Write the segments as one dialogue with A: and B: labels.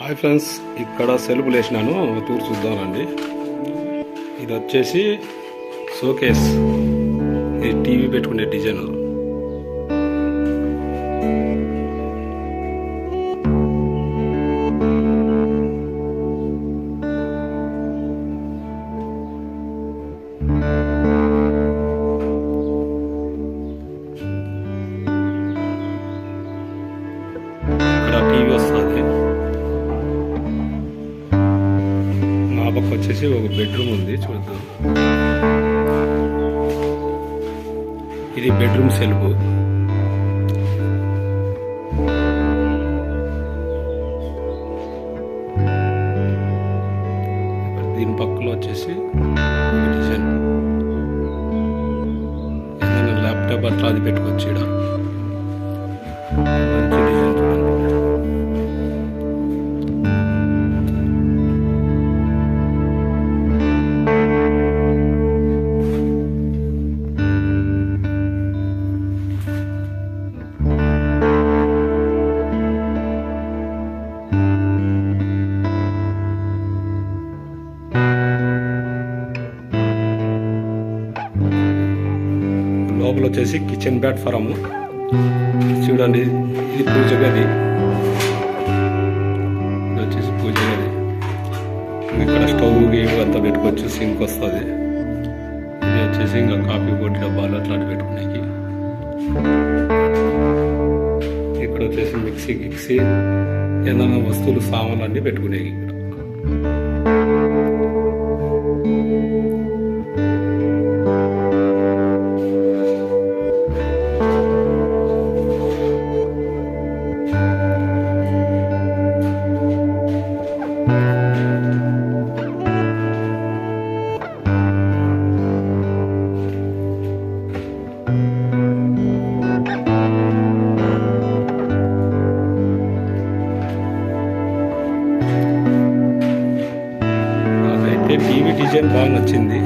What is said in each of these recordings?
A: Hi friends ఇక్కడ self వేసినాను తూరు చూద్దామండి. ఇది వచ్చేసి షోకేస్. ఇది టీవీ పెట్టుకునే డిజైన్ పక్క వచ్చేసి ఒక బెడ్రూమ్ ఉంది చూద్దాం. ఇది బెడ్రూమ్ సెల్ఫ్. దీని పక్కలో వచ్చేసి ఒక డిజైన్ ఏదైనా ల్యాప్టాప్ అట్లా అది పెట్టుకోవచ్చు ఇక్కడ లోపల వచ్చేసి కిచెన్ ప్లాట్ఫారము చూడండి ఇది పూజ గది. ఇది వచ్చేసి పూజ గది. ఇక్కడ స్టవ్ గేవ్ అంతా పెట్టుకోవచ్చు సింక్ వస్తుంది. ఇది వచ్చేసి ఇంకా కాఫీ పొడి డబ్బాలు అట్లాంటి పెట్టుకునేకి. ఇక్కడ వచ్చేసి మిక్సీ గిక్సీ ఏదైనా వస్తువులు సామాన్లు అన్నీ పెట్టుకునేవి డిజైన్ బాగా నచ్చింది.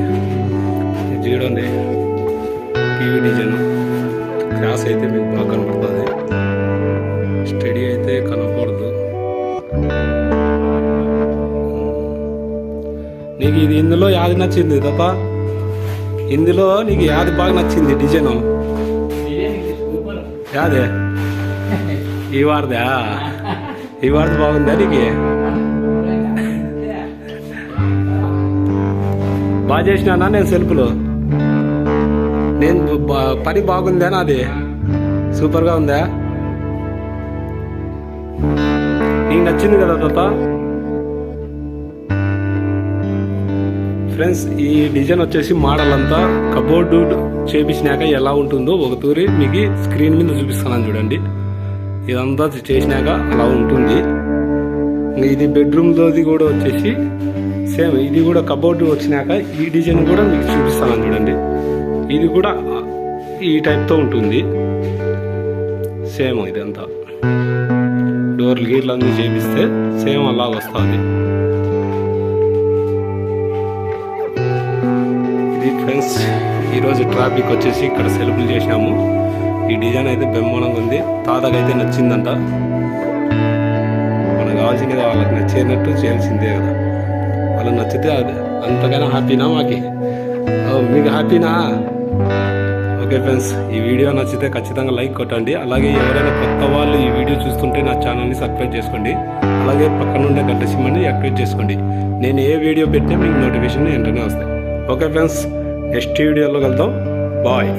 A: చూడండి టీవీ డిజైన్ క్రాస్ అయితే మీకు బాగా కనపడుతుంది. స్టడీ అయితే కనపడదు. నీకు ఇది ఇందులో యాది నచ్చింది తప్ప? ఇందులో నీకు యాది బాగా నచ్చింది డిజైన్ యాదే? ఈ వారదా? ఈ వారది బాగుందా నీకు? బాగా చేసినానా నేను సెల్ఫ్లో నేను పని బాగుందా నాది సూపర్గా ఉందా? నీకు నచ్చింది కదా తాత? ఫ్రెండ్స్ ఈ డిజైన్ వచ్చేసి మోడల్ అంతా కబోర్డు చేపించినాక ఎలా ఉంటుందో ఒక తూరి మీకు స్క్రీన్ మీద చూపిస్తున్నాను చూడండి. ఇదంతా చేసినాక అలా ఉంటుంది. ఇది బెడ్రూమ్లోది కూడా వచ్చేసి సేమ్ ఇది కూడా కబోర్డ్ వచ్చినాక ఈ డిజైన్ కూడా మీకు చూపిస్తాను చూడండి. ఇది కూడా ఈ టైప్తో ఉంటుంది. సేమ్ ఇదంతా. డోర్లు గీర్లు అన్నీ చేపిస్తే సేమ్ అలా వస్తుంది. ఇది ఫ్రెండ్స్ ఈరోజు ట్రాఫిక్ వచ్చేసి ఇక్కడ సెలబ్రేట్ చేసినాము ఈ డిజైన్ అయితే బ్రహ్మాండంగా ఉంది. తాతకైతే నచ్చిందంట. మనకు కావాల్సింది వాళ్ళకి నచ్చినట్టు చేయాల్సిందే కదా. వాళ్ళకి నచ్చితే అంతగానో అంతకైనా హ్యాపీనా మాకి మీకు హ్యాపీనా ఓకే ఫ్రెండ్స్ ఈ వీడియో నచ్చితే ఖచ్చితంగా లైక్ కొట్టండి అలాగే ఎవరైనా కొత్త వాళ్ళు ఈ వీడియో చూస్తుంటే నా ఛానల్ని సబ్స్క్రైబ్ చేసుకోండి అలాగే పక్కన ఉండే గంట సిమ్మని యాక్టివేట్ చేసుకోండి నేను ఏ వీడియో పెట్టినా మీకు నోటిఫికేషన్ వెంటనే వస్తాయి ఓకే ఫ్రెండ్స్ నెక్స్ట్ వీడియోలో కలుద్దాం బాయ్